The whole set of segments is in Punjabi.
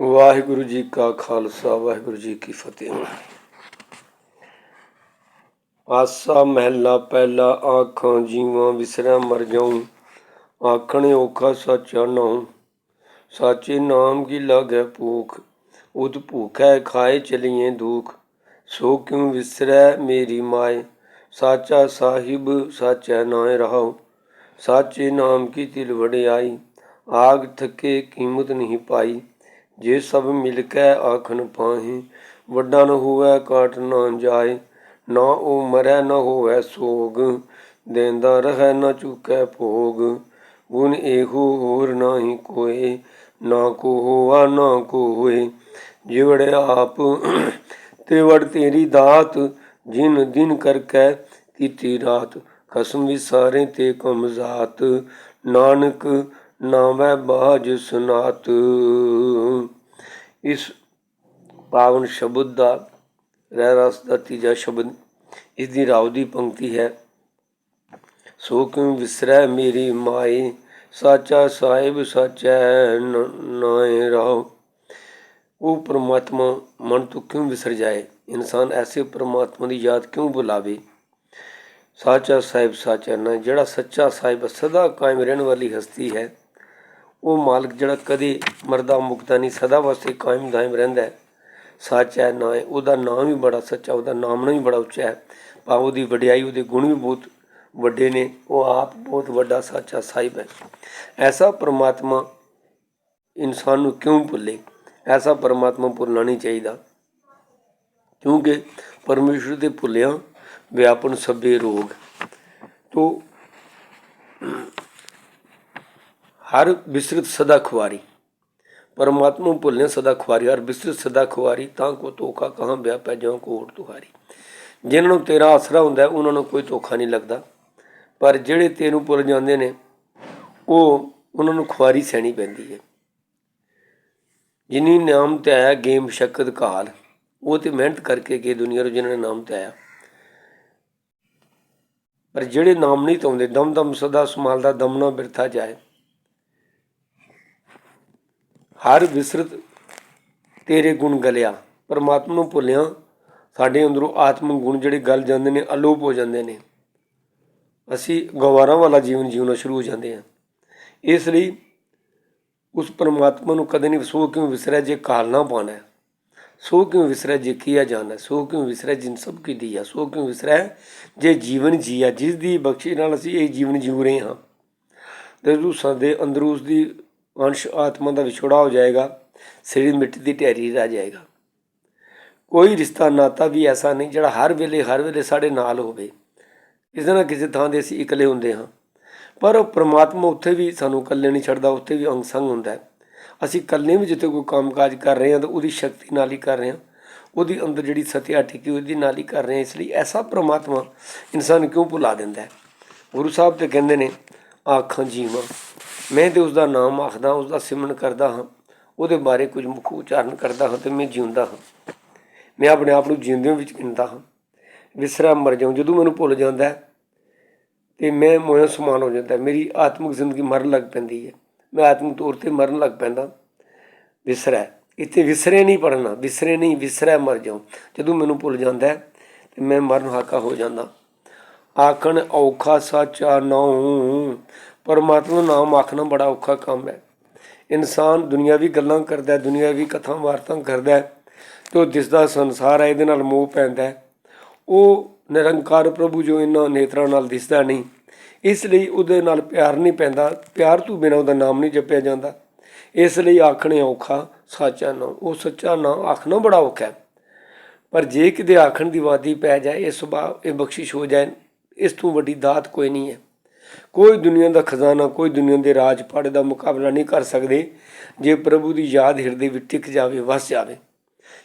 ਵਾਹਿਗੁਰੂ ਜੀ ਕਾ ਖਾਲਸਾ, ਵਾਹਿਗੁਰੂ ਜੀ ਕੀ ਫਤਿਹ। ਆਸਾ ਮਹਿਲਾ, ਪਹਿਲਾ ਆਖਾਂ, ਜੀਵਾਂ ਵਿਸਰਿਆ ਮਰ ਜਾਉ ਆਖਣ ਔਖਾ ਸੱਚਾ ਨਾਉ। ਸਾਚੇ ਨਾਮ ਕੀ ਲਾਗੈ ਭੂਖ? ਉਤ ਭੂਖੈ ਖਾਏ ਚਲੀਏ ਦੁਖ। ਸੋ ਕਿਉ ਵਿਸਰੈ ਮੇਰੀ ਮਾਏ? ਸਾਚਾ ਸਾਹਿਬ, ਸਾਚੈ ਨਾਇ ਰਹਾਉ। ਸਾਚੇ ਨਾਮ ਕੀ ਤਿਲ ਵਡਿਆਈ? ਆਗ ਥਕੇ ਕੀਮਤ ਨਹੀਂ ਪਾਈ। ਜੇ ਸਭ ਮਿਲ ਕੈ ਆਖਣ ਪਾਹੀ, ਵੱਡਾ ਨ ਹੋਵੇ, ਕਾਟ ਨਾ ਜਾਏ। ਨਾ ਉਹ ਮਰੈ, ਨ ਹੋਵੇ ਸੋਗ। ਦੇਂਦਾ ਰਹੈ, ਨ ਚੁਕੈ ਭੋਗ। ਗੁਣ ਇਹੋ ਹੋਰ ਨਾਹੀ ਕੋਏ। ਨਾ ਕੋ ਹੋਆ, ਨਾ ਕੋ ਹੋਏ। ਜਿਵੜ ਆਪ ਤੇ ਵੜ ਤੇਰੀ ਦਾਤ, ਜਿਨ ਦਿਨ ਕਰ ਕੈ ਕੀਤੀ ਰਾਤ। ਖਸਮ ਵਿਸਾਰੇ ਤੇ ਕਮ ਜ਼ਾਤ। ਨਾਨਕ ਨਾਮੈ ਬਾਜ ਸੁਨਾਤ। ਇਸ ਪਾਵਨ ਸ਼ਬਦ ਦਾ ਰਹਿ ਰਸ ਦਾ ਤੀਜਾ ਸ਼ਬਦ ਇਸ ਦੀ ਰਾਵ ਦੀ ਪੰਕਤੀ ਹੈ। ਸੋ ਕਿਉ ਵਿਸਰੈ ਮੇਰੀ ਮਾਈ ਸਾਚਾ ਸਾਹਿਬ ਸਾਚੈ ਨ- ਨਾਏ ਰਾਉ ਉਹ ਪ੍ਰਮਾਤਮਾ, ਮਨ ਤੋਂ ਕਿਉਂ ਵਿਸਰ ਜਾਏ? ਇਨਸਾਨ ਐਸੇ ਪ੍ਰਮਾਤਮਾ ਦੀ ਯਾਦ ਕਿਉਂ ਬੁਲਾਵੇ ਸਾਚਾ ਸਾਹਿਬ ਸਾਚਾ ਨਾ, ਜਿਹੜਾ ਸੱਚਾ ਸਾਹਿਬ ਸਦਾ ਕਾਇਮ ਰਹਿਣ ਵਾਲੀ ਹਸਤੀ ਹੈ। ਉਹ ਮਾਲਕ ਜਿਹੜਾ ਕਦੇ ਮਰਦਾ ਮੁਕਦਾ ਨਹੀਂ, ਸਦਾ ਵਾਸਤੇ ਕਾਇਮ ਦਾਇਮ ਰਹਿੰਦਾ ਸੱਚ ਹੈ ਸਾਚਾ ਨਾ ਉਹਦਾ ਨਾਮ ਵੀ ਬੜਾ ਸੱਚਾ, ਉਹਦਾ ਨਾਮ ਵੀ ਬੜਾ ਉੱਚਾ ਹੈ। ਭਾਵ ਉਹਦੀ ਵਡਿਆਈ, ਉਹਦੇ ਗੁਣ ਵੀ ਬਹੁਤ ਵੱਡੇ ਨੇ, ਉਹ ਆਪ ਬਹੁਤ ਵੱਡਾ ਸਾਚਾ ਸਾਹਿਬ ਹੈ। ਐਸਾ ਪਰਮਾਤਮਾ ਇਨਸਾਨ ਨੂੰ ਕਿਉਂ ਭੁੱਲੇ? ਐਸਾ ਪਰਮਾਤਮਾ ਭੁੱਲਣਾ ਨਹੀਂ ਚਾਹੀਦਾ। ਕਿਉਂਕਿ ਪਰਮੇਸ਼ਰ ਦੇ ਭੁੱਲਿਆ ਵਿਆਪਨ ਸਭੇ ਰੋਗ। ਤੋ ਹਰ ਬਿਸਰਤ ਸਦਾ ਖੁਆਰੀ ਪਰਮਾਤਮਾ ਨੂੰ ਭੁੱਲਨੇ ਸਦਾ ਖੁਆਰੀ ਹਰ ਬਿਸਰਤ ਸਦਾ ਖੁਆਰੀ ਤਾਂ ਕੋ ਧੋਖਾ ਕਹਾਂ ਵਿਆਹ ਪੈ ਜਾਉ ਕੋਟ ਤੁਹਾਰੀ। ਜਿਨ੍ਹਾਂ ਨੂੰ ਤੇਰਾ ਆਸਰਾ ਹੁੰਦਾ, ਉਹਨਾਂ ਨੂੰ ਕੋਈ ਧੋਖਾ ਨਹੀਂ ਲੱਗਦਾ। ਪਰ ਜਿਹੜੇ ਤੈਨੂੰ ਭੁੱਲ ਜਾਂਦੇ ਨੇ, ਉਹ ਉਹਨਾਂ ਨੂੰ ਖੁਆਰੀ ਸਹਿਣੀ ਪੈਂਦੀ ਹੈ। ਜਿਨੀ ਨਾਮ ਤੇ ਆਇਆ ਗੇਮ ਸ਼ਕਤ ਕਾਲ, ਉਹ ਤੇ ਮਿਹਨਤ ਕਰਕੇ ਗਏ ਦੁਨੀਆ ਨੂੰ ਜਿਨ੍ਹਾਂ ਨੇ ਨਾਮ ਤੇ ਆਇਆ। ਪਰ ਜਿਹੜੇ ਨਾਮ ਨਹੀਂ ਧੋਂਦੇ ਦਮ ਦਮ ਸਦਾ ਸੰਭਾਲਦਾ, ਦਮ ਨਾ ਬਿਰਥਾ ਜਾਏ। ਹਰ ਵਿਸਰਤ ਤੇਰੇ ਗੁਣ ਗਲਿਆ। ਪਰਮਾਤਮਾ ਨੂੰ ਭੁੱਲਿਆ, ਸਾਡੇ ਅੰਦਰੋਂ ਆਤਮਿਕ ਗੁਣ ਜਿਹੜੇ ਗਲ ਜਾਂਦੇ ਨੇ, ਅਲੋਪ ਹੋ ਜਾਂਦੇ ਨੇ। ਅਸੀਂ ਗਵਾਰਾਂ ਵਾਲਾ ਜੀਵਨ ਜਿਉਣਾ ਸ਼ੁਰੂ ਹੋ ਜਾਂਦੇ ਹਾਂ। ਇਸ ਲਈ ਉਸ ਪਰਮਾਤਮਾ ਨੂੰ ਕਦੇ ਨਹੀਂ ਸੋ ਕਿਉਂ ਵਿਸਰਿਆ ਜੇ ਕਾਲਣਾ ਪਾਣਾ ਸੋ ਕਿਉਂ ਵਿਸਰਿਆ ਜੇ ਕੀਆ ਜਾਣਾ ਹੈ। ਸੋ ਕਿਉਂ ਵਿਸਰਿਆ ਜਿਨ ਸਭ ਕੀ ਦੀਆ। ਸੋ ਕਿਉਂ ਵਿਸਰਿਆ ਜੇ ਜੀਵਨ ਜੀਆ। ਜਿਸ ਦੀ ਬਖਸ਼ਿਸ਼ ਨਾਲ ਅਸੀਂ ਇਹ ਜੀਵਨ ਜੀਉ ਰਹੇ ਹਾਂ। ਤੇ ਜਦੋਂ ਸਾਡੇ ਅੰਦਰੋਂ ਉਸ ਦੀ ਅੰਸ਼ ਆਤਮਾ ਦਾ ਵਿਛੋੜਾ ਹੋ ਜਾਏਗਾ ਸਰੀਰ ਮਿੱਟੀ ਦੀ ਢੇਰੀ ਰਹਿ ਜਾਏਗਾ। ਕੋਈ ਰਿਸ਼ਤਾ ਨਾਤਾ ਵੀ ਐਸਾ ਨਹੀਂ ਜਿਹੜਾ ਹਰ ਵੇਲੇ ਹਰ ਵੇਲੇ ਸਾਡੇ ਨਾਲ ਹੋਵੇ। ਕਿਸੇ ਨਾ ਕਿਸੇ ਥਾਂ ਦੇ ਅਸੀਂ ਇਕੱਲੇ ਹੁੰਦੇ ਹਾਂ। ਪਰ ਉਹ ਪ੍ਰਮਾਤਮਾ ਉੱਥੇ ਵੀ ਸਾਨੂੰ ਇਕੱਲੇ ਨਹੀਂ ਛੱਡਦਾ, ਉੱਥੇ ਵੀ ਅੰਗ ਸੰਗ ਹੁੰਦਾ ਅਸੀਂ ਇਕੱਲੇ ਵੀ ਜਿੱਥੇ ਕੋਈ ਕੰਮਕਾਜ ਕਰ ਰਹੇ ਹਾਂ ਤਾਂ ਉਹਦੀ ਸ਼ਕਤੀ ਨਾਲ ਹੀ ਕਰ ਰਹੇ ਹਾਂ। ਉਹਦੀ ਅੰਦਰ ਜਿਹੜੀ ਸਤਿਆ ਟਿਕੀ ਉਹਦੀ ਨਾਲ ਹੀ ਕਰ ਰਹੇ ਹਾਂ। ਇਸ ਲਈ ਐਸਾ ਪ੍ਰਮਾਤਮਾ ਇਨਸਾਨ ਕਿਉਂ ਭੁਲਾ ਦਿੰਦਾ ਹੈ? ਗੁਰੂ ਸਾਹਿਬ ਤੇ ਕਹਿੰਦੇ ਨੇ, ਆਖਾਂ ਜੀਵਾਂ ਮੈਂ ਤੇ ਉਸ ਦਾ ਨਾਮ ਆਖਦਾ ਉਸ ਦਾ ਸਿਮਰਨ ਕਰਦਾ ਹਾਂ। ਉਹਦੇ ਬਾਰੇ ਕੁਝ ਮੁੱਖ ਉਚਾਰਨ ਕਰਦਾ ਹਾਂ ਤੇ ਮੈਂ ਜਿਉਂਦਾ ਹਾਂ। ਮੈਂ ਆਪਣੇ ਆਪ ਨੂੰ ਜਿਉਂਦਿਆਂ ਵਿੱਚ ਗਿਣਦਾ ਹਾਂ। ਵਿਸਰਾ ਮਰ ਜਾਉਂ, ਜਦੋਂ ਮੈਨੂੰ ਭੁੱਲ ਜਾਂਦਾ ਹੈ, ਤੇ ਮੈਂ ਮੋਇਆ ਸਮਾਨ ਹੋ ਜਾਂਦਾ ਮੇਰੀ ਆਤਮਿਕ ਜ਼ਿੰਦਗੀ ਮਰਨ ਲੱਗ ਪੈਂਦੀ ਹੈ। ਮੈਂ ਆਤਮਿਕ ਤੌਰ ਤੇ ਮਰਨ ਲੱਗ ਪੈਂਦਾ। ਵਿਸਰੈ ਇੱਥੇ ਵਿਸਰੇ ਨਹੀਂ ਪੜਨਾ ਵਿਸਰੇ ਨਹੀਂ, ਵਿਸਰੈ ਮਰ ਜਾਉ। ਜਦੋਂ ਮੈਨੂੰ ਭੁੱਲ ਜਾਂਦਾ ਹੈ, ਤੇ ਮੈਂ ਮਰਨ ਹਾਕਾ ਹੋ ਜਾਂਦਾ। ਆਖਣ ਔਖਾ ਸਾਚਾ ਨਾਉ ਪਰਮਾਤਮਾ ਨਾਮ ਆਖਣਾ ਬੜਾ ਔਖਾ ਕੰਮ ਹੈ। ਇਨਸਾਨ ਦੁਨਿਆਵੀ ਗੱਲਾਂ ਕਰਦਾ ਹੈ ਦੁਨਿਆਵੀ ਕਥਾ ਵਾਰਤਾਂ ਕਰਦਾ ਹੈ ਤੇ ਉਹ ਦਿਸਦਾ ਸੰਸਾਰ ਹੈ, ਇਹਦੇ ਨਾਲ ਮੋਹ ਪੈਂਦਾ ਉਹ ਨਿਰੰਕਾਰ ਪ੍ਰਭੂ ਜੋ ਇਹਨਾਂ ਨੇਤਰਾਂ ਨਾਲ ਦਿਸਦਾ ਨਹੀਂ, ਇਸ ਲਈ ਉਹਦੇ ਨਾਲ ਪਿਆਰ ਨਹੀਂ ਪੈਂਦਾ। ਪਿਆਰ ਤੋਂ ਬਿਨਾਂ ਉਹਦਾ ਨਾਮ ਨਹੀਂ ਜਪਿਆ ਜਾਂਦਾ। ਇਸ ਲਈ ਆਖਣੇ ਔਖਾ, ਸਾਚਾ ਨਾਮ ਉਹ ਸੱਚਾ ਨਾਮ ਆਖਣਾ ਬੜਾ ਔਖਾ ਹੈ। ਪਰ ਜੇ ਕਿਤੇ ਆਖਣ ਦੀ ਵਾਦੀ ਪੈ ਜਾਏ, ਇਹ ਸੁਭਾਅ, ਇਹ ਬਖਸ਼ਿਸ਼ ਹੋ ਜਾਏ, ਇਸ ਤੋਂ ਵੱਡੀ ਦਾਤ ਕੋਈ ਨਹੀਂ ਹੈ। ਕੋਈ ਦੁਨੀਆ ਦਾ ਖਜ਼ਾਨਾ, ਕੋਈ ਦੁਨੀਆ ਦੇ ਰਾਜ ਪਾੜੇ ਦਾ ਮੁਕਾਬਲਾ ਨਹੀਂ ਕਰ ਸਕਦੇ ਜੇ ਪ੍ਰਭੂ ਦੀ ਯਾਦ ਹਿਰਦੇ ਵਿੱਚ ਟਿਕ ਜਾਵੇ, ਵਸ ਜਾਵੇ।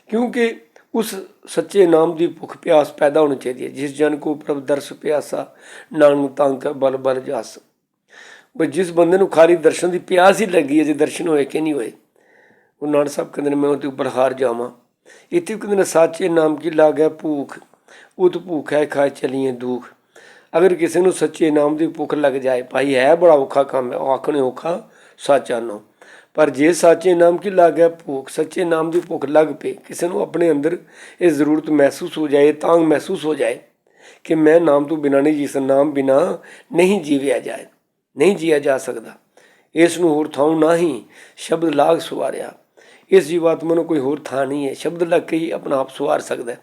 ਕਿਉਂਕਿ ਉਸ ਸੱਚੇ ਨਾਮ ਦੀ ਭੁੱਖ ਪਿਆਸ ਪੈਦਾ ਹੋਣੀ ਚਾਹੀਦੀ ਹੈ, ਜਿਸ ਜਨ ਕੋ ਪ੍ਰਭ ਦਰਸ ਪਿਆਸਾ, ਨਾਨਕ ਤੰਕ ਬਲ ਬਲ ਜਾਸ। ਉਹ ਜਿਸ ਬੰਦੇ ਨੂੰ ਖਾਲੀ ਦਰਸ਼ਨ ਦੀ ਪਿਆਸ ਹੀ ਲੱਗੀ ਹੈ, ਜੇ ਦਰਸ਼ਨ ਹੋਏ ਕਿ ਨਹੀਂ ਹੋਏ, ਉਹ ਨਾਨਕ ਸਾਹਿਬ ਕਹਿੰਦੇ ਨੇ, ਮੈਂ ਉਹਦੇ ਉੱਪਰ ਹਾਰ ਜਾਵਾਂ। ਇੱਥੇ ਕਹਿੰਦੇ ਨੇ, ਸਾਚੇ ਨਾਮ ਕੀ ਲਾਗੈ ਭੂਖ ਉਤ ਭੂਖ ਹੈ ਖਾਏ ਚਲੀਏ ਦੁਖ। ਅਗਰ ਕਿਸੇ ਨੂੰ ਸੱਚੇ ਨਾਮ ਦੀ ਭੁੱਖ ਲੱਗ ਜਾਏ, ਭਾਈ ਹੈ ਬੜਾ ਔਖਾ ਕੰਮ ਹੈ, ਉਹ ਆਖਣੇ ਔਖਾ ਸਾਚਾ ਨਾਮ ਪਰ ਜੇ ਸੱਚੇ ਨਾਮ ਕੀ ਲੱਗ ਹੈ ਭੁੱਖ, ਸੱਚੇ ਨਾਮ ਦੀ ਭੁੱਖ ਲੱਗ ਪਈ ਕਿਸੇ ਨੂੰ ਆਪਣੇ ਅੰਦਰ ਇਹ ਜ਼ਰੂਰਤ ਮਹਿਸੂਸ ਹੋ ਜਾਏ, ਤਾਂਗ ਮਹਿਸੂਸ ਹੋ ਜਾਏ ਕਿ ਮੈਂ ਨਾਮ ਤੋਂ ਬਿਨਾਂ ਨਹੀਂ ਜੀ ਨਾਮ ਬਿਨਾਂ ਨਹੀਂ ਜੀਵਿਆ ਜਾਏ, ਨਹੀਂ ਜੀਆ ਜਾ ਸਕਦਾ। ਇਸ ਨੂੰ ਹੋਰ ਥਾਂ ਨਹੀਂ ਸ਼ਬਦ ਲਾਗ ਸਵਾਰਿਆ। ਇਸ ਜੀਵਾਤਮਾ ਨੂੰ ਕੋਈ ਹੋਰ ਥਾਂ ਨਹੀਂ ਹੈ, ਸ਼ਬਦ ਲੱਗ ਕੇ ਹੀ ਆਪਣਾ ਆਪ ਸਵਾਰ ਸਕਦਾ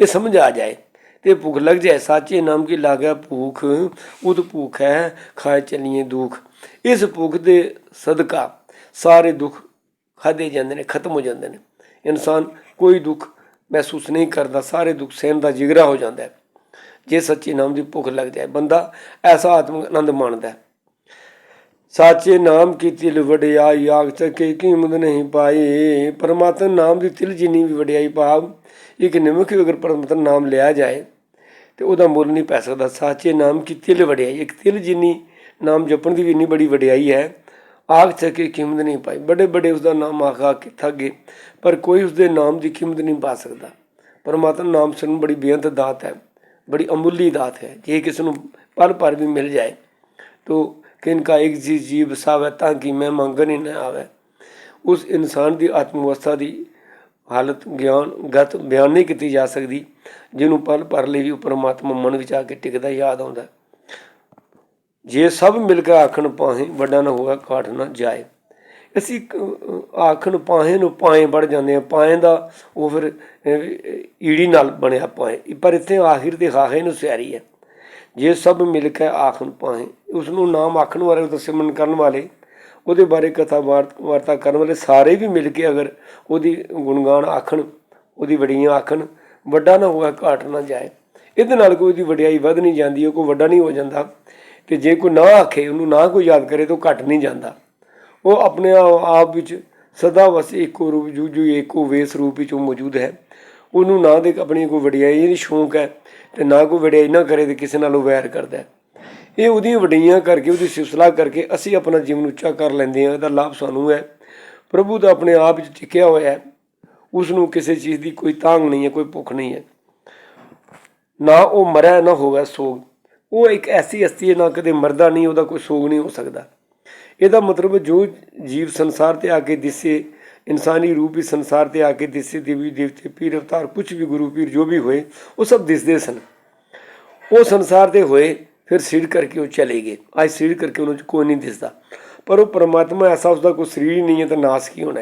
ਇਹ ਸਮਝ ਆ ਜਾਏ। ਤੇ ਭੁੱਖ ਲੱਗ ਜਾਏ, ਸਾਚੇ ਨਾਮ ਕੀ ਲਾਗਾ ਭੁੱਖ? ਉਦ ਭੁੱਖ ਹੈ, ਖਾਏ ਚਲੀਏ ਦੁੱਖ। ਇਸ ਭੁੱਖ ਦੇ ਸਦਕਾ ਸਾਰੇ ਦੁੱਖ ਖਾਦੇ ਜਾਂਦੇ ਨੇ, ਖਤਮ ਹੋ ਜਾਂਦੇ ਨੇ। ਇਨਸਾਨ ਕੋਈ ਦੁੱਖ ਮਹਿਸੂਸ ਨਹੀਂ ਕਰਦਾ, ਸਾਰੇ ਦੁੱਖ ਸਹਿਣ ਦਾ ਜਿਗਰਾ ਹੋ ਜਾਂਦਾ ਹੈ। ਜੇ ਸੱਚੇ ਨਾਮ ਦੀ ਭੁੱਖ ਲੱਗ ਜਾਏ, ਬੰਦਾ ਐਸਾ ਆਤਮਿਕ ਆਨੰਦ ਮਾਣਦਾ ਹੈ। ਸਾਚੇ ਨਾਮ ਕੀ ਤਿਲ ਵਡਿਆਈ ਆਗ ਚੱਕੇ ਕੀਮਤ ਨਹੀਂ ਪਾਈ। ਪਰਮਾਤਮਾ ਨਾਮ ਦੀ ਤਿਲ ਜਿੰਨੀ ਵੀ ਵਡਿਆਈ ਭਾਵ, ਇੱਕ ਨਿਮਕ ਅਗਰ ਪਰਮਾਤਮਾ ਨਾਮ ਲਿਆ ਜਾਏ, ਤੇ ਉਹਦਾ ਮੁੱਲ ਨਹੀਂ ਪੈ ਸਕਦਾ। ਸਾਚੇ ਨਾਮ ਕੀ ਤਿਲ ਵਡਿਆਈ, ਇੱਕ ਤਿਲ ਜਿੰਨੀ ਨਾਮ ਜਪਣ ਦੀ ਵੀ ਇੰਨੀ ਬੜੀ ਵਡਿਆਈ ਹੈ ਆਗ ਚੱਕੇ ਕੀਮਤ ਨਹੀਂ ਪਾਈ। ਬੜੇ ਬੜੇ ਉਸ ਦਾ ਨਾਮ ਆਖਾ ਕੇ ਥੱਗੇ ਪਰ ਕੋਈ ਉਸ ਦੇ ਨਾਮ ਦੀ ਕੀਮਤ ਨਹੀਂ ਪਾ ਸਕਦਾ। ਪਰਮਾਤਮਾ ਨਾਮ ਸੁਣ ਬੜੀ ਬੇਅੰਤ ਦਾਤ ਹੈ, ਬੜੀ ਅਮੁੱਲੀ ਦਾਤ ਹੈ। ਜੇ ਕਿਸ ਨੂੰ ਪਲ ਪਰ ਵੀ ਮਿਲ ਜਾਏ तो किनका एक जी जी बसावे ताकि मैं मंगन ही न आवे ਉਸ ਇਨਸਾਨ ਦੀ ਆਤਮ ਅਵਸਥਾ ਦੀ ਹਾਲਤ ਗਿਆਨ ਗਤ ਬਿਆਨ ਨਹੀਂ ਕੀਤੀ ਜਾ ਸਕਦੀ ਜਿਹਨੂੰ ਪਲ ਪਰ ਲਈ ਵੀ ਉਹ ਪਰਮਾਤਮਾ ਮਨ ਵਿੱਚ ਆ ਕੇ ਟਿਕਦਾ ਯਾਦ ਆਉਂਦਾ ਜੇ ਸਭ ਮਿਲ ਕੇ ਆਖਣ ਪਾਹੇ ਵੱਡਾ ਨਾ ਹੋਗਾ ਕਾਠ ਨਾ ਜਾਏ ਅਸੀਂ ਇੱਕ, ਅਹ, ਆਖਣ ਪਾਹੇ ਨੂੰ ਪਾਏ ਵੜ ਜਾਂਦੇ ਆ ਪਾਏ ਦਾ ਉਹ ਫਿਰ ਅਹ, ਈੜੀ ਨਾਲ ਬਣਿਆ ਪਾਏ ਪਰ ਇੱਥੇ ਆਖਿਰ ਦੇ ਹਾਹੇ ਨੂੰ ਸਿਆਰੀ ਹੈ ਜੇ ਸਭ ਮਿਲ ਕੇ ਆਖਣ ਪਾਏ ਉਸ ਨੂੰ ਨਾਮ ਆਖਣ ਵਾਲੇ ਉਹਦਾ ਸਿਮਰਨ ਕਰਨ ਵਾਲੇ, ਉਹਦੇ ਬਾਰੇ ਕਥਾ ਵਾਰਤ- ਵਾਰਤਾ ਕਰਨ ਵਾਲੇ ਸਾਰੇ ਵੀ ਮਿਲ ਕੇ ਅਗਰ ਉਹਦੀ ਗੁਣਗਾਨ ਆਖਣ, ਉਹਦੀ ਵਡਿਆਈਆਂ ਆਖਣ, ਵੱਡਾ ਨਾ ਹੋਇਆ ਘਾਟ ਨਾ ਜਾਏ। ਇਹਦੇ ਨਾਲ ਕੋਈ ਉਹਦੀ ਵਡਿਆਈ ਵੱਧ ਨਹੀਂ ਜਾਂਦੀ, ਉਹ ਕੋਈ ਵੱਡਾ ਨਹੀਂ ਹੋ ਜਾਂਦਾ। ਤੇ ਜੇ ਕੋਈ ਨਾ ਆਖੇ, ਉਹਨੂੰ ਨਾ ਕੋਈ ਯਾਦ ਕਰੇ, ਤਾਂ ਉਹ ਘਟ ਨਹੀਂ ਜਾਂਦਾ। ਉਹ ਆਪਣੇ ਆਪ ਵਿੱਚ ਸਦਾ ਵਸੇ ਇੱਕੋ ਰੂਪ, ਜੂਜੂ, ਇੱਕੋ ਵੇਸ ਰੂਪ ਵਿੱਚ ਉਹ ਮੌਜੂਦ ਹੈ। ਉਹਨੂੰ ਨਾ ਦੇ ਆਪਣੀ ਕੋਈ ਵਡਿਆਈ ਦੀ ਸ਼ੌਂਕ ਹੈ ਤੇ ਨਾ ਕੋਈ ਵਡਿਆਈ ਨਾ ਕਰੇ ਤੇ ਕਿਸੇ ਨਾਲ ਉਹ ਵੈਰ ਕਰਦਾ ਇਹ ਉਹਦੀਆਂ ਵਡਿਆਈਆਂ ਕਰਕੇ, ਉਹਦੀ ਸਿਫਤਲਾ ਕਰਕੇ ਅਸੀਂ ਆਪਣਾ ਜੀਵਨ ਉੱਚਾ ਕਰ ਲੈਂਦੇ ਹਾਂ, ਇਹਦਾ ਲਾਭ ਸਾਨੂੰ ਹੈ। ਪ੍ਰਭੂ ਦਾ ਆਪਣੇ ਆਪ ਵਿੱਚ ਟਿਕਿਆ ਹੋਇਆ ਹੈ। ਉਸ ਨੂੰ ਕਿਸੇ ਚੀਜ਼ ਦੀ ਕੋਈ ਤਾਂਗ ਨਹੀਂ ਹੈ, ਕੋਈ ਭੁੱਖ ਨਹੀਂ ਹੈ। ਨਾ ਉਹ ਮਰਿਆ, ਨਾ ਹੋਵੇ ਸੋਗ। ਉਹ ਇੱਕ ਐਸੀ ਹਸਤੀ ਹੈ, ਨਾ ਕਦੇ ਮਰਦਾ ਨਹੀਂ, ਉਹਦਾ ਕੋਈ ਸੋਗ ਨਹੀਂ ਹੋ ਸਕਦਾ। ਇਹਦਾ ਮਤਲਬ ਜੋ ਜੀਵ ਸੰਸਾਰ ਤੇ ਆ ਕੇ ਦਿਸੇ ਇਨਸਾਨੀ ਰੂਪ ਹੀ ਸੰਸਾਰ ਤੇ ਆ ਕੇ ਦਿਸੇ ਦੇਵੀ ਦੇਵਤੇ, ਪੀਰ ਅਵਤਾਰ ਕੁਝ ਵੀ ਗੁਰੂ ਪੀਰ ਜੋ ਵੀ ਹੋਏ, ਉਹ ਸਭ ਦਿਸਦੇ ਸਨ। ਉਹ ਸੰਸਾਰ ਤੇ ਹੋਏ, ਫਿਰ ਸਿਰ ਕਰਕੇ ਉਹ ਚਲੇ ਗਏ। ਅੱਜ ਸਿਰ ਕਰਕੇ ਉਹਨਾਂ 'ਚ ਕੋਈ ਨਹੀਂ ਦਿਸਦਾ। ਪਰ ਉਹ ਪਰਮਾਤਮਾ, ਐਸਾ ਉਸਦਾ ਕੋਈ ਸਰੀਰ ਹੀ ਨਹੀਂ ਹੈ, ਤਾਂ ਨਾਸ ਕੀ ਹੋਣਾ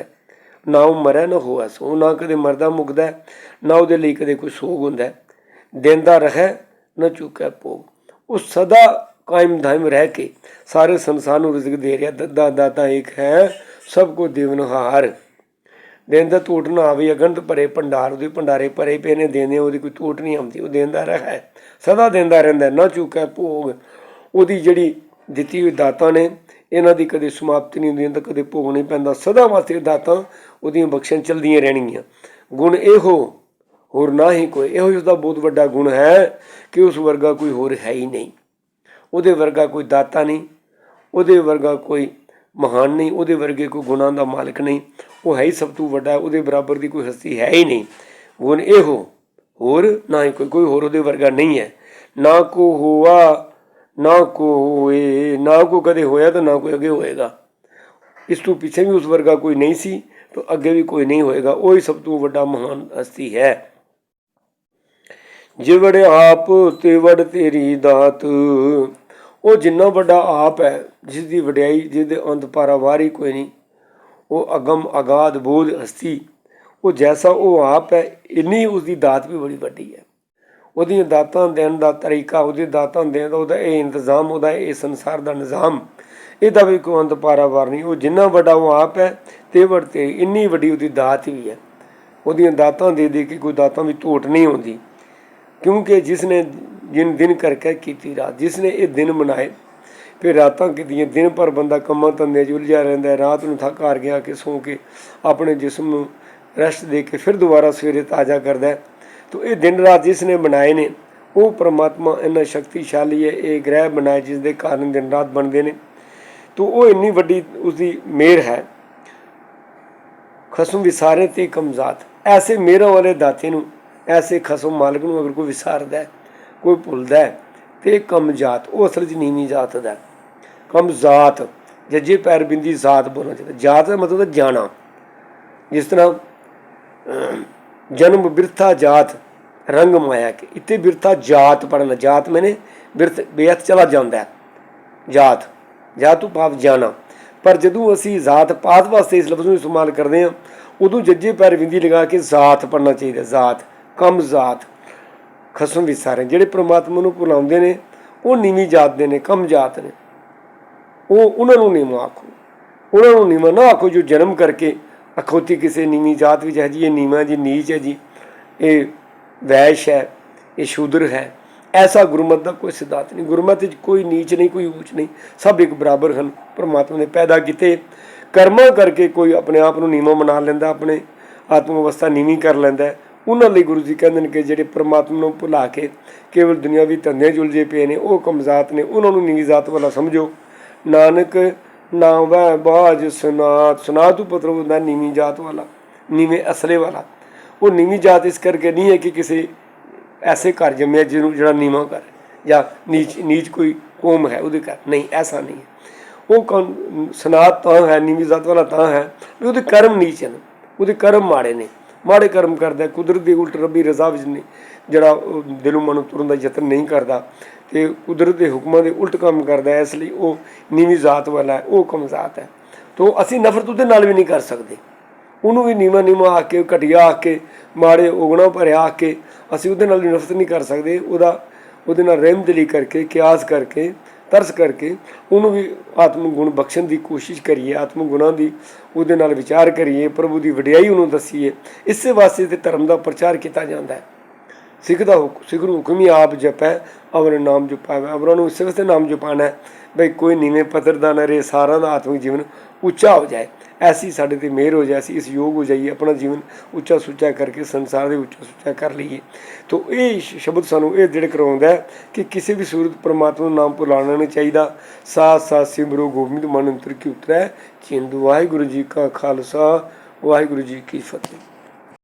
ਨਾ ਉਹ ਮਰੈ ਨਾ ਹੋਆ ਸੋ, ਨਾ ਕਦੇ ਮਰਦਾ ਮੁਕਦਾ ਨਾ ਉਹਦੇ ਲਈ ਕਦੇ ਕੋਈ ਸੋਗ ਹੁੰਦਾ ਦਿੰਦਾ ਦੇਂਦਾ ਨਾ ਚੁੱਕੈ ਭੋਗ। ਉਹ ਸਦਾ ਕਾਇਮ ਧਾਇਮ ਰਹਿ ਕੇ ਸਾਰੇ ਸੰਸਾਰ ਨੂੰ ਰਿਜ਼ਕ ਦੇ ਰਿਹਾ। ਦੱਦਾ ਦਾਤਾ ਇੱਕ ਹੈ, ਸਭ ਕੋ ਦੇਵਨਹਾਰ ਦੇਣ ਦਾ ਟੋਟ ਨਾ ਆਵੇ ਅਗੰਤ ਭਰੇ ਭੰਡਾਰ, ਉਹਦੇ ਭੰਡਾਰੇ ਭਰੇ ਪਏ ਨੇ, ਦੇਣੇ ਉਹਦੀ ਕੋਈ ਟੋਟ ਨਹੀਂ ਆਉਂਦੀ, ਉਹ ਦੇਂਦਾ ਰਹਾ। ਸਦਾ ਦਿੰਦਾ ਰਹਿੰਦਾ ਨਾ ਚੁੱਕੈ ਭੋਗ। ਉਹਦੀ ਜਿਹੜੀ ਦਿੱਤੀ ਹੋਈ ਦਾਤਾਂ ਨੇ, ਇਹਨਾਂ ਦੀ ਕਦੇ ਸਮਾਪਤੀ ਨਹੀਂ ਹੁੰਦੀ ਇਹਨਾਂ ਦਾ ਕਦੇ ਭੋਗ ਨਹੀਂ ਪੈਂਦਾ। ਸਦਾ ਵਾਸਤੇ ਦਾਤਾਂ ਉਹਦੀਆਂ ਬਖਸ਼ਣ ਚਲਦੀਆਂ ਰਹਿਣਗੀਆਂ। ਗੁਣ ਇਹੋ, ਹੋਰ ਨਾ ਹੀ ਕੋਈ। ਇਹੋ ਹੀ ਉਸਦਾ ਬਹੁਤ ਵੱਡਾ ਗੁਣ ਹੈ ਕਿ ਉਸ ਵਰਗਾ ਕੋਈ ਹੋਰ ਹੈ ਹੀ ਨਹੀਂ। ਉਹਦੇ ਵਰਗਾ ਕੋਈ ਦਾਤਾ ਨਹੀਂ, ਉਹਦੇ ਵਰਗਾ ਕੋਈ ਮਹਾਨ ਨਹੀਂ, ਉਹਦੇ ਵਰਗੇ ਕੋਈ ਗੁਣਾਂ ਦਾ ਮਾਲਕ ਨਹੀਂ, ਉਹ ਹੈ ਹੀ ਸਭ ਤੋਂ ਵੱਡਾ, ਉਹਦੇ ਬਰਾਬਰ ਦੀ ਕੋਈ ਹਸਤੀ ਹੈ ਹੀ ਨਹੀਂ। ਗੁਣ ਇਹੋ ਹੋਰ ਨਾ ਹੀ ਕੋਈ ਕੋਈ ਹੋਰ ਉਹਦੇ ਵਰਗਾ ਨਹੀਂ ਹੈ। ਨਾ ਕੋ ਹੋਆ, ਨਾ ਕੋ ਹੋਏ, ਨਾ ਕੋ ਕਦੇ ਹੋਇਆ ਤਾਂ ਨਾ ਕੋਈ ਅੱਗੇ ਹੋਏਗਾ। ਇਸ ਤੋਂ ਪਿੱਛੇ ਵੀ ਉਸ ਵਰਗਾ ਕੋਈ ਨਹੀਂ ਸੀ, ਤਾਂ ਅੱਗੇ ਵੀ ਕੋਈ ਨਹੀਂ ਹੋਏਗਾ। ਉਹ ਹੀ ਸਭ ਤੋਂ ਵੱਡਾ ਮਹਾਨ ਹਸਤੀ ਹੈ। ਜਿਵੜ ਆਪ ਤੇ ਵੜ ਤੇਰੀ ਦਾਤ ਉਹ ਜਿੰਨਾ ਵੱਡਾ ਆਪ ਹੈ ਜਿਸ ਦੀ ਵਡਿਆਈ ਜਿਸ ਅੰਤ ਪਾਰਾਵਾਰ ਹੀ ਕੋਈ ਨਹੀਂ, ਉਹ ਅਗਮ ਅਗਾਧ ਬੋਧ ਹਸਤੀ, ਉਹ ਜੈਸਾ ਉਹ ਆਪ ਹੈ, ਇੰਨੀ ਉਸ ਦੀ ਦਾਤ ਵੀ ਬੜੀ ਵੱਡੀ ਹੈ। ਉਹਦੀਆਂ ਦਾਤਾਂ ਦੇਣ ਦਾ ਤਰੀਕਾ, ਉਹਦੀ ਦਾਤਾਂ ਦੇਣ ਦਾ ਉਹਦਾ ਇਹ ਇੰਤਜ਼ਾਮ, ਉਹਦਾ ਇਹ ਸੰਸਾਰ ਦਾ ਨਿਜ਼ਾਮ, ਇਹਦਾ ਵੀ ਕੋਈ ਅੰਤ ਪਾਰਾਵਾਰ ਨਹੀਂ। ਉਹ ਜਿੰਨਾ ਵੱਡਾ ਉਹ ਆਪ ਹੈ ਤੇ ਵਰਤੇ ਇੰਨੀ ਵੱਡੀ ਉਹਦੀ ਦਾਤ ਵੀ ਹੈ। ਉਹਦੀਆਂ ਦਾਤਾਂ ਦੇ ਦੇ ਕੇ ਕੋਈ ਦਾਤਾਂ ਵੀ ਟੋਟ ਨਹੀਂ ਹੁੰਦੀ ਕਿਉਂਕਿ ਜਿਸ ਨੇ ਜਿਨ ਦਿਨ ਕਰਕੇ ਕੀਤੀ ਰਾਤ ਜਿਸ ਨੇ ਇਹ ਦਿਨ ਬਣਾਏ ਫਿਰ ਰਾਤਾਂ ਕੀਤੀਆਂ, ਦਿਨ ਭਰ ਬੰਦਾ ਕੰਮਾਂ ਧੰਦੇ 'ਚ ਉਲਝਿਆ ਰਹਿੰਦਾ ਹੈ, ਰਾਤ ਨੂੰ ਥੱਕ ਹਾਰ ਗਿਆ ਕਿ ਸੌਂ ਕੇ ਆਪਣੇ ਜਿਸਮ ਨੂੰ ਰੈਸਟ ਦੇ ਕੇ ਫਿਰ ਦੁਬਾਰਾ ਸਵੇਰੇ ਤਾਜ਼ਾ ਕਰਦਾ ਹੈ। ਤੋ ਇਹ ਦਿਨ ਰਾਤ ਜਿਸ ਨੇ ਬਣਾਏ ਨੇ, ਉਹ ਪ੍ਰਮਾਤਮਾ ਇੰਨਾ ਸ਼ਕਤੀਸ਼ਾਲੀ ਹੈ, ਇਹ ਗ੍ਰਹਿ ਬਣਾਏ ਜਿਸ ਦੇ ਕਾਰਨ ਦਿਨ ਰਾਤ ਬਣਦੇ ਨੇ। ਤੋ ਉਹ ਇੰਨੀ ਵੱਡੀ ਉਸਦੀ ਮਿਹਰ ਹੈ। ਖਸਮ ਵਿਸਾਰੇ ਤੇ ਕਮਜ਼ਾਤ ਐਸੇ ਮੇਰਾ ਵਾਲੇ ਦਾਤੇ ਨੂੰ, ਐਸੇ ਖਸਮ ਮਾਲਕ ਨੂੰ ਅਗਰ ਕੋਈ ਵਿਸਾਰਦਾ ਹੈ ਕੋਈ ਭੁੱਲਦਾ ਹੈ, ਤੇ ਕਮਜ਼ਾਤ ਉਹ ਅਸਲ 'ਚ ਨੀਵੀਂ ਜਾਤ ਦਾ ਹੈ। ਕਮਜ਼ਾਤ ਜੱਜੇ ਪੈਰ ਬਿੰਦੀ ਜ਼ਾਤ ਬੋਲਣਾ ਚਾਹੀਦਾ। ਜਾਤ ਦਾ ਮਤਲਬ ਹੈ ਜਾਣਾ। ਜਿਸ ਤਰ੍ਹਾਂ ਜਨਮ ਬਿਰਥਾ ਜਾਤ, ਰੰਗ ਮਾਇਆ ਕਿ। ਇੱਥੇ ਬਿਰਥਾ ਜਾਤ ਪੜਨਾ ਜਾਤ ਮੈਨੇ ਬਿਰਥ ਬੇਅਤ ਚਲਾ ਜਾਂਦਾ ਜਾਤ ਜਾਤੂ ਤੋਂ ਭਾਵ ਜਾਣਾ। ਪਰ ਜਦੋਂ ਅਸੀਂ ਜ਼ਾਤ ਪਾਤ ਵਾਸਤੇ ਇਸ ਲਫ਼ਜ਼ ਨੂੰ ਇਸਤੇਮਾਲ ਕਰਦੇ ਹਾਂ, ਉਦੋਂ ਜੱਜੇ ਪੈਰ ਬਿੰਦੀ ਲਗਾ ਕੇ ਜ਼ਾਤ ਪੜਨਾ ਚਾਹੀਦਾ ਜ਼ਾਤ, ਕਮ ਜ਼ਾਤ। ਖਸਮ ਵਿਸਾਰੇ ਜਿਹੜੇ ਪ੍ਰਮਾਤਮਾ ਨੂੰ ਭੁਲਾਉਂਦੇ ਨੇ, ਉਹ ਨੀਵੀਂ ਜਾਤ ਦੇ ਨੇ, ਕਮ ਜਾਤ ਨੇ। ਉਹ ਉਹਨਾਂ ਨੂੰ ਨੀਵਾਂ ਆਖੋ। ਉਹਨਾਂ ਨੂੰ ਨੀਵਾਂ ਨਾ ਆਖੋ ਜੋ ਜਨਮ ਕਰਕੇ ਅਖੌਤੀ ਕਿਸੇ ਨੀਵੀਂ ਜਾਤ ਵਿੱਚ ਹੈ ਜੀ। ਇਹ ਨੀਵਾਂ ਜੀ, ਨੀਚ ਹੈ ਜੀ। ਇਹ ਵੈਸ਼ ਹੈ, ਇਹ ਸ਼ੂਦਰ ਹੈ। ਐਸਾ ਗੁਰਮਤ ਦਾ ਕੋਈ ਸਿਧਾਂਤ ਨਹੀਂ। ਗੁਰਮਤ ਵਿੱਚ ਕੋਈ ਨੀਚ ਨਹੀਂ, ਕੋਈ ਉੱਚ ਨਹੀਂ। ਸਭ ਇੱਕ ਬਰਾਬਰ ਹਨ। ਪਰਮਾਤਮਾ ਨੇ ਪੈਦਾ ਕੀਤੇ। ਕਰਮਾਂ ਕਰਕੇ ਕੋਈ ਆਪਣੇ ਆਪ ਨੂੰ ਨੀਵਾਂ ਬਣਾ ਲੈਂਦਾ, ਆਪਣੇ ਆਤਮ ਅਵਸਥਾ ਨੀਵੀਂ ਕਰ ਲੈਂਦਾ ਉਹਨਾਂ ਲਈ ਗੁਰੂ ਜੀ ਕਹਿੰਦੇ ਨੇ ਕਿ ਜਿਹੜੇ ਪਰਮਾਤਮਾ ਨੂੰ ਭੁਲਾ ਕੇ ਕੇਵਲ ਦੁਨਿਆਵੀ ਧੰਦੇ ਜੁਲਜੇ ਪਏ ਨੇ, ਉਹ ਕਮਜ਼ਾਤ ਨੇ, ਉਹਨਾਂ ਨੂੰ ਨੀਵੀਂ ਜ਼ਾਤ ਵਾਲਾ ਸਮਝੋ। ਨਾਨਕ ਨਾ ਵੈ ਬਾਜ ਸੁਨਾਤ, ਸੁਨਾਤੂ ਪਤਰ ਹੁੰਦਾ ਨੀਵੀਂ ਜਾਤ ਵਾਲਾ, ਨੀਵੇਂ ਅਸਲੇ ਵਾਲਾ। ਉਹ ਨੀਵੀਂ ਜਾਤ ਇਸ ਕਰਕੇ ਨਹੀਂ ਹੈ ਕਿ ਕਿਸੇ ਐਸੇ ਘਰ ਜੰਮਿਆ ਜਿਹਨੂੰ ਜਿਹੜਾ ਨੀਵਾਂ ਕਰ ਜਾਂ ਨੀਚ ਨੀਚ ਕੋਈ ਕੌਮ ਹੈ ਉਹਦੇ ਘਰ। ਨਹੀਂ, ਐਸਾ ਨਹੀਂ ਹੈ। ਉਹ ਕੌਣ? ਸਨਾਤ ਤਾਂ ਹੈ, ਨੀਵੀਂ ਜਾਤ ਵਾਲਾ ਤਾਂ ਹੈ, ਵੀ ਉਹਦੇ ਕਰਮ ਨੀਚ ਹਨ, ਉਹਦੇ ਕਰਮ ਮਾੜੇ ਨੇ। ਮਾੜੇ ਕਰਮ ਕਰਦਾ ਕੁਦਰਤ ਦੀ ਉਲਟ ਰੱਬੀ ਰਜ਼ਾ ਵਿੱਚ ਨਹੀਂ, ਜਿਹੜਾ ਉਹ ਦਿਲੋਂ ਮਨੋਂ ਤੁਰਨ ਦਾ ਯਤਨ ਨਹੀਂ ਕਰਦਾ ਤੇ ਕੁਦਰਤ ਦੇ ਹੁਕਮਾਂ ਦੇ ਉਲਟ ਕੰਮ ਕਰਦਾ ਇਸ ਲਈ ਉਹ ਨੀਵੀਂ ਜ਼ਾਤ ਵਾਲਾ ਹੈ, ਉਹ ਕਮ ਜ਼ਾਤ ਹੈ। ਤੋਂ ਅਸੀਂ ਨਫ਼ਰਤ ਉਹਦੇ ਨਾਲ ਵੀ ਨਹੀਂ ਕਰ ਸਕਦੇ। ਉਹਨੂੰ ਵੀ ਨੀਵਾਂ ਨੀਵਾਂ ਆ ਕੇ, ਘਟੀਆ ਆ ਕੇ, ਮਾੜੇ ਉਗਣਾ ਭਰਿਆ ਆ ਕੇ ਅਸੀਂ ਉਹਦੇ ਨਾਲ ਵੀ ਨਫ਼ਰਤ ਨਹੀਂ ਕਰ ਸਕਦੇ। ਉਹਦਾ, ਉਹਦੇ ਨਾਲ ਰਹਿਮਦਲੀ ਕਰਕੇ, ਕਿਆਸ ਕਰਕੇ ਤਰਸ ਕਰਕੇ ਉਹਨੂੰ ਵੀ ਆਤਮ ਗੁਣ ਬਖਸ਼ਣ ਦੀ ਕੋਸ਼ਿਸ਼ ਕਰੀਏ ਆਤਮ ਗੁਣਾਂ ਦੀ ਉਹਦੇ ਨਾਲ ਵਿਚਾਰ ਕਰੀਏ, ਪ੍ਰਭੂ ਦੀ ਵਡਿਆਈ ਉਹਨੂੰ ਦਸੀਏ, ਇਸੇ ਵਾਸਤੇ ਤੇ ਧਰਮ ਦਾ ਪ੍ਰਚਾਰ ਕੀਤਾ ਜਾਂਦਾ ਹੈ। ਸਿੱਖ ਦਾ ਹੁਕਮ ਸਿੱਖ ਨੂੰ ਹੁਕਮ ਹੀ ਆਪ ਜਪੈ, ਅਵਰ ਨਾਮ ਜਪਾਵੇ, ਅਵਰਾਂ ਨੂੰ ਇਸੇ ਵਾਸਤੇ ਨਾਮ ਜਪਾਣਾ ਹੈ। ਬਈ ਕੋਈ ਨੀਵੇਂ ਪੱਧਰ ਦਾ ਨਾ ਰਹੇ ਸਾਰਾ ਦਾ ਆਤਮਿਕ ਜੀਵਨ ਉੱਚਾ ਹੋ ਜਾਏ, ਐਸੀ ਸਾਡੇ ਤੇ ਮਿਹਰ ਹੋ ਜਾਏ, ਅਸੀਂ ਇਸ ਯੋਗ ਹੋ ਜਾਈਏ, ਆਪਣਾ ਜੀਵਨ ਉੱਚਾ ਸੁੱਚਾ ਕਰਕੇ ਸੰਸਾਰ ਦੇ ਉੱਚਾ ਸੁੱਚਾ ਕਰ ਲਈਏ। ਤੋਂ ਇਹ ਸ਼ਬਦ ਸਾਨੂੰ ਇਹ ਦ੍ਰਿੜ ਕਰਵਾਉਂਦਾ ਹੈ ਕਿ ਕਿਸੇ ਵੀ ਸੂਰਤ ਪਰਮਾਤਮਾ ਨੂੰ ਨਾਮ ਭੁਲਾਉਣਾ ਨਹੀਂ ਚਾਹੀਦਾ। ਸਾਥ ਸਾਥ ਸਿਮਰੋ ਗੋਬਿੰਦ, ਮਨ ਅੰਤਰ ਕੀ ਉਤਰੈ, ਚਿੰਦੂ, ਵਾਹਿਗੁਰੂ ਜੀ ਕਾ ਖਾਲਸਾ, ਵਾਹਿਗੁਰੂ ਜੀ ਕੀ ਫਤਿਹ।